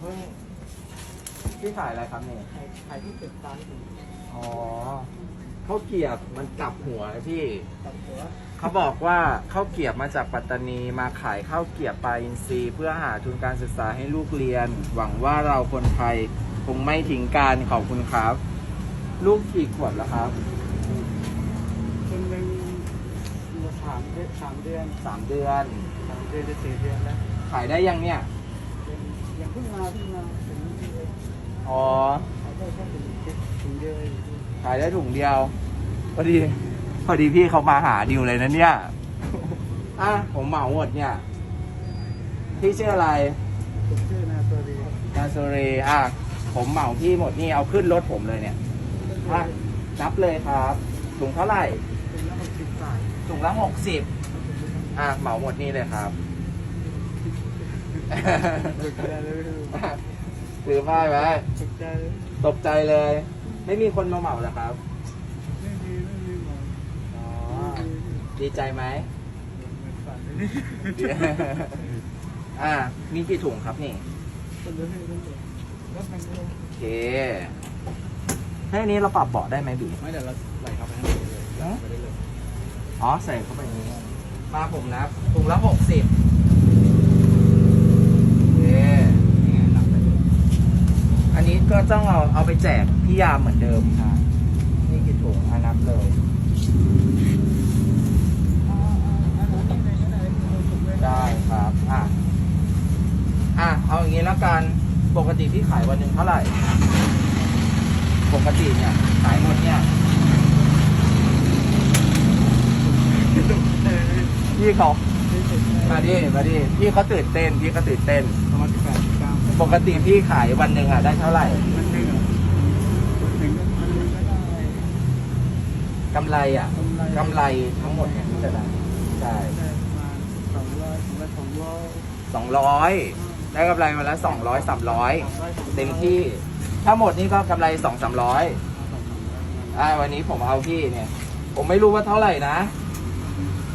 เพิ่งพี่ขายอะไรครับเนี่ยขายขายที่ตึกตามถึงอ๋อข้าวเกรียบมันกลับหัวนะพี่ ตัดหัวเขาบอกว่าข้าวเกรียบมาจากปัตตานีมาขายข้าวเกรียบปลาอินทรีย์เพื่อหาทุนการศึกษาให้ลูกเรียน หวังว่าเราคนไทยคงไม่ทิ้งการขอบคุณครับ ลูกกี่ขวบแล้วครับคนหนึ่งมาสามเดือนสามเดือนสามเดือน สามเดือนจะสี่เดือนแล้ว ขายได้ยังเนี่ย เป็นยังเพิ่งมาเพิ่งมาถึงนี่เลยอ๋อ ขายได้แค่ถึงถึงเดือนเองขายได้ถุงเดียว พอดี พอดีพี่เขามาหาดิวเลยนะเนี่ย อะ ผมเหมาหมดเนี่ย พี่ชื่ออะไร ผมชื่อนาตัวดีนาโซเรอะ ผมเหมาพี่หมดนี่เอาขึ้นรถผมเลยเนี่ย อะ นับเลยครับถุงเท่าไหร่เป็นละหกสิบบาทถุงละหกสิบ อะ เหมาหมดนี่เลยครับ ตกใจเลยถือป้ายไว้ตกใจเลยตกใจเลย ไม่มีคนมาเหมาเหรอครับ ไม่มีไม่มีหมออ๋อไม่มีดีใจไหมเหมือนฝันเลยอ่า มีกี่ถุงครับนี่ คนเดียวให้คนเดียวแล้วมันก็โอเคให้อันนี้เราปรับเบาะได้ไหมบี ไม่เดี๋ยวเราไหลเข้าไปข้างในเลยฮะไม่ได้เลยอ๋อ ใส่เข้าไปอย่างนี้ มาผมนะถุงละหกสิบโอเค นี่ไงนับไปเลย อันนี้ ก็ต้องเอาเอาไปแจกพี่ยามเหมือนเดิมใช่นี่กี่ถุงอานับเลยได้ครับอะอะเอาอย่างนี้แล้วกันปกติพี่ขายวันหนึ่งเท่าไหร่ ปกติเนี่ยขายหมดเนี่ยพี่เขามาดิมาดิพี่เขาตื่นเต้นพี่เขาตื่นเต้นประมาณแปด ปกติพี่ขายวันหนึ่งอะได้เท่าไหร่มันหนึ่งอะมันหนึ่งก็มันหนึ่งก็ได้กำไรอะกำไรทั้งหมดเนี่ยที่จะได้ใช่ได้ประมาณสองร้อยถึงละสองร้อยสองร้อยได้กำไรมาแล้วสองร้อยสามร้อยเต็มที่ถ้าหมดนี่ก็กำไรสองสามร้อยอ่าวันนี้ผมเอาพี่เนี่ย ผมไม่รู้ว่าเท่าไหร่นะ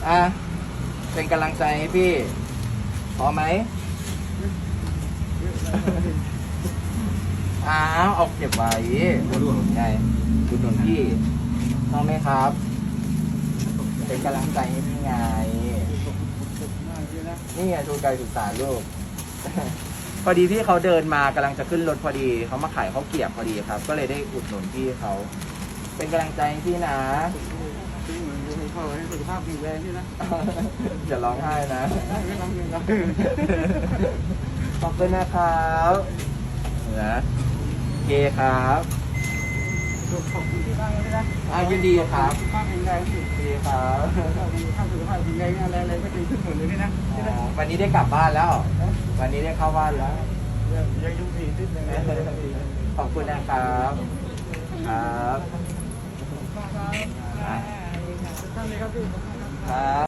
อะเป็นกำลังใจให้พี่พอไหม อะแล้วก็อ้าวเอาเก็บไว้อุดหนุนไงอุดหนุนพี่ต้องไหมครับ เป็นกำลังใจให้พี่ไงสุดมากเลยนะนี่ไงทุนการศึกษาลูก พอดีพี่เขาเดินมากำลังจะขึ้นรถพอดี เขามาขายข้าวเกรียบพอดีครับ ก็เลยได้อุดหนุนพี่เขา เป็นกำลังใจให้พี่นะที่เหมือนจะให้พ่อให้สุขภาพแข็งแรงนี่นะอย่าร้องไห้นะไม่ต้องเงินเรา ขอบคุณนะครับนะโอเคครับขอบคุณที่บ้านเลยนะอะยินดีครับสุขภาพแข็งแรงสิโอเคครับถ้าสุขภาพแข็งแรงอะไรอะไรก็ดีขึ้นหมดเลยนี่นะอ่าวันนี้ได้กลับบ้านแล้ว วันนี้ได้เข้าบ้านแล้วยังยุ่งผีติดเลยนะขอบคุณนะครับครับท่านเลยครับพี่ครับ